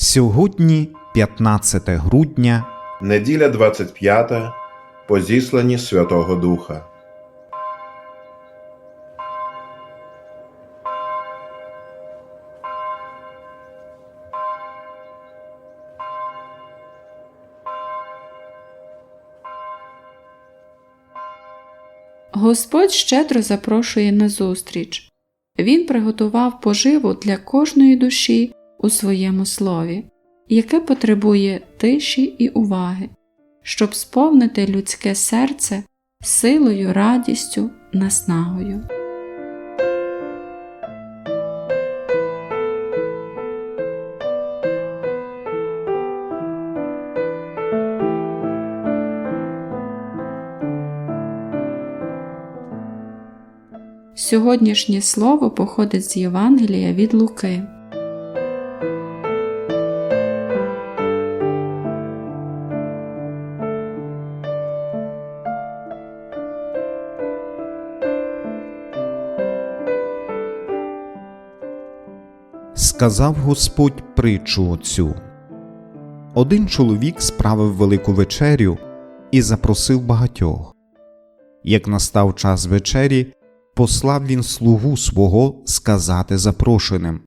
Сьогодні 15 грудня, Неділя 25. По зісланні Святого Духа. Господь щедро запрошує на зустріч. Він приготував поживу для кожної душі у своєму слові, яке потребує тиші і уваги, щоб сповнити людське серце силою, радістю, наснагою. Сьогоднішнє слово походить з Євангелія від Луки. Сказав Господь притчу оцю. Один чоловік справив велику вечерю і запросив багатьох. Як настав час вечері, послав він слугу свого сказати запрошеним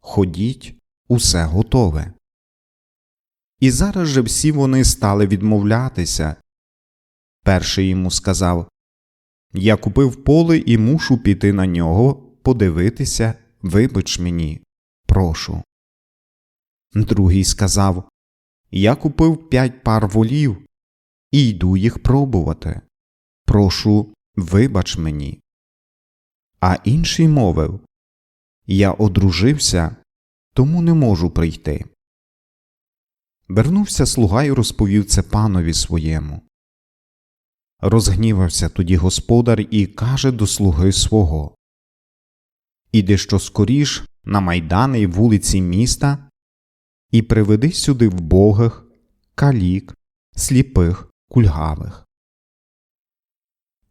Ходіть, усе готове. І зараз же всі вони стали відмовлятися. Перший йому сказав Я купив поле і мушу піти на нього, подивитися, вибач мені, прошу. Другий сказав Я купив п'ять пар волів і йду їх пробувати. Прошу, вибач мені. А інший мовив Я одружився, тому не можу прийти. Вернувся слуга і розповів це панові своєму. Розгнівався тоді господар і каже до слуги свого Іди що скоріш на майдани й вулиці міста і приведи сюди вбогих, калік, сліпих, кульгавих.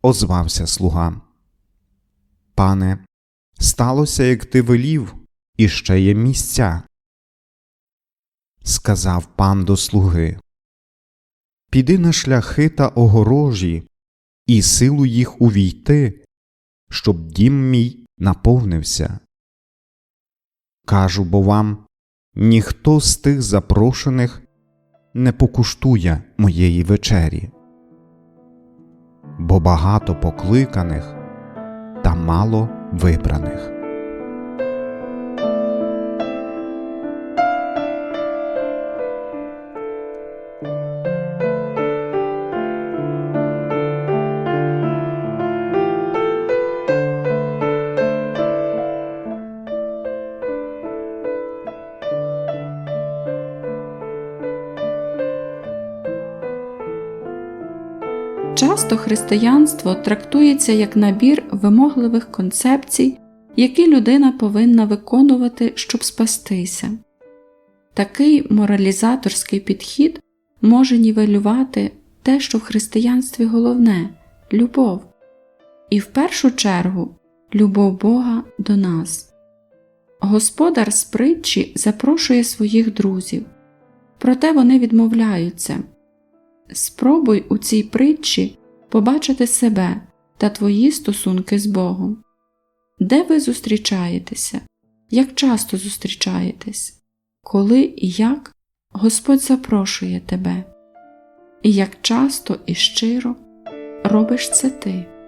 Озвався слуга. Пане, сталося, як ти велів, і ще є місця. Сказав пан до слуги Піди на шляхи та огорожі, і силу їх увійти, щоб дім мій наповнився. Кажу бо вам ніхто з тих запрошених не покуштує моєї вечері, бо багато покликаних та мало вибраних. Часто християнство трактується як набір вимогливих концепцій, які людина повинна виконувати, щоб спастися. Такий моралізаторський підхід може нівелювати те, що в християнстві головне любов, і в першу чергу любов Бога до нас. Господар з притчі запрошує своїх друзів, проте вони відмовляються. Спробуй у цій притчі побачити себе та твої стосунки з Богом. Де ви зустрічаєтеся? Як часто зустрічаєтесь? Коли і як Господь запрошує тебе? І як часто і щиро робиш це ти?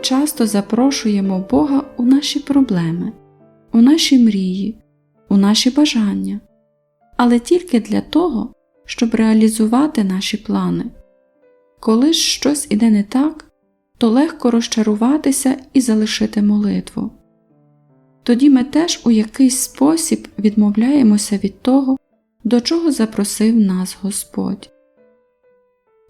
Часто запрошуємо Бога у наші проблеми, у наші мрії, у наші бажання, але тільки для того, щоб реалізувати наші плани. Коли ж щось іде не так, то легко розчаруватися і залишити молитву. Тоді ми теж у якийсь спосіб відмовляємося від того, до чого запросив нас Господь.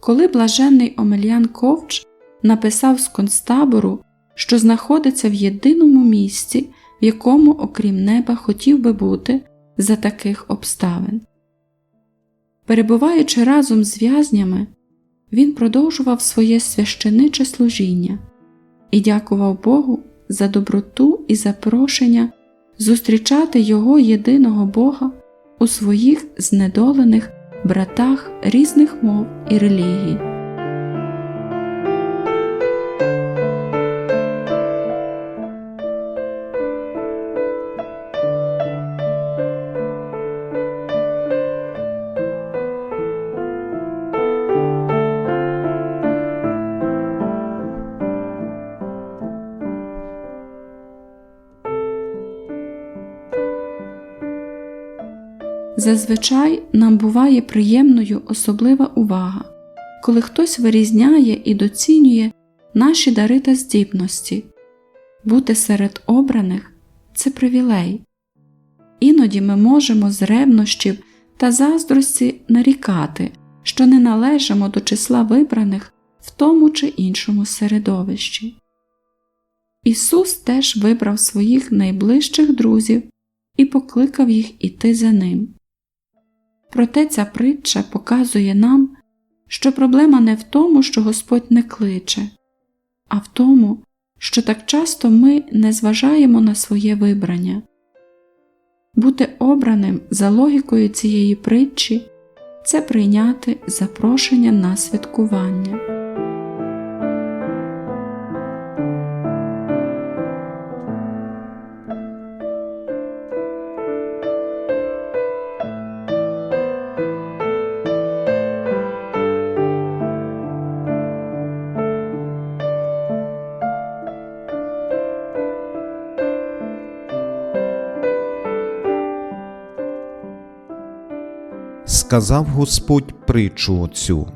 Коли блаженний Омелян Ковч написав з концтабору, що знаходиться в єдиному місці, в якому, окрім неба, хотів би бути за таких обставин. Перебуваючи разом з в'язнями, він продовжував своє священиче служіння і дякував Богу за доброту і запрошення зустрічати Його єдиного Бога у своїх знедолених братах різних мов і релігій. Зазвичай нам буває приємною особлива увага, коли хтось вирізняє і доцінює наші дари та здібності. Бути серед обраних це привілей. Іноді ми можемо з ревнощів та заздрості нарікати, що не належимо до числа вибраних в тому чи іншому середовищі. Ісус теж вибрав своїх найближчих друзів і покликав їх іти за ним. Проте ця притча показує нам, що проблема не в тому, що Господь не кличе, а в тому, що так часто ми не зважаємо на своє вибрання. Бути обраним за логікою цієї притчі це прийняти запрошення на святкування. Сказав Господь притчу оцю.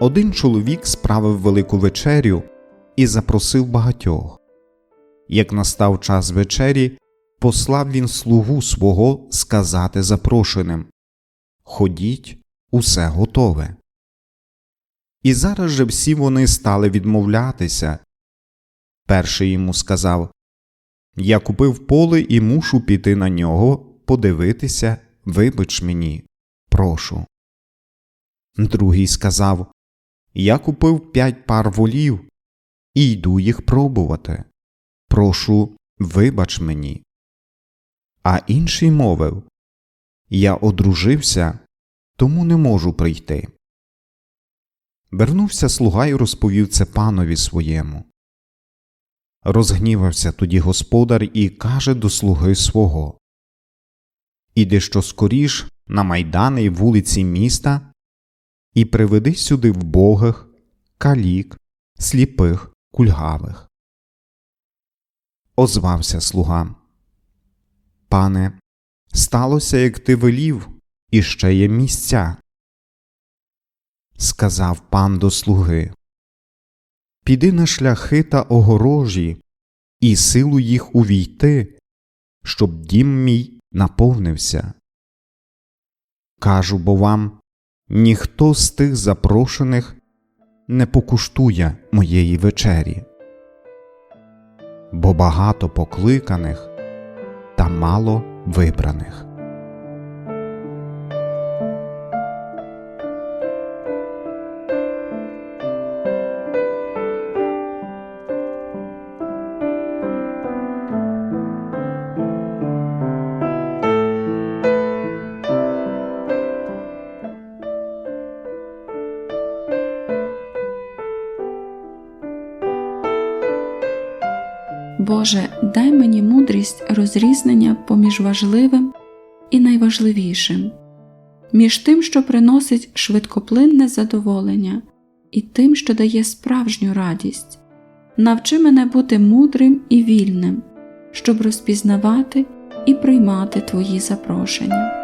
Один чоловік справив велику вечерю і запросив багатьох. Як настав час вечері, послав він слугу свого сказати запрошеним Ходіть, усе готове. І зараз же всі вони стали відмовлятися. Перший йому сказав Я купив поле і мушу піти на нього, подивитися, вибач мені, прошу. Другий сказав Я купив п'ять пар волів і йду їх пробувати. Прошу, вибач мені. А інший мовив Я одружився, тому не можу прийти. Вернувся слуга й розповів це панові своєму. Розгнівався тоді господар і каже до слуги свого Іди що скоріш на майдани й вулиці міста і приведи сюди вбогих, калік, сліпих, кульгавих. Озвався слуга. Пане, сталося, як ти велів, і ще є місця. Сказав пан до слуги Піди на шляхи та огорожі, і силу їх увійти, щоб дім мій наповнився. Кажу бо вам ніхто з тих запрошених не покуштує моєї вечері, бо багато покликаних та мало вибраних. Боже, дай мені мудрість розрізнення поміж важливим і найважливішим, між тим, що приносить швидкоплинне задоволення, і тим, що дає справжню радість. Навчи мене бути мудрим і вільним, щоб розпізнавати і приймати Твої запрошення.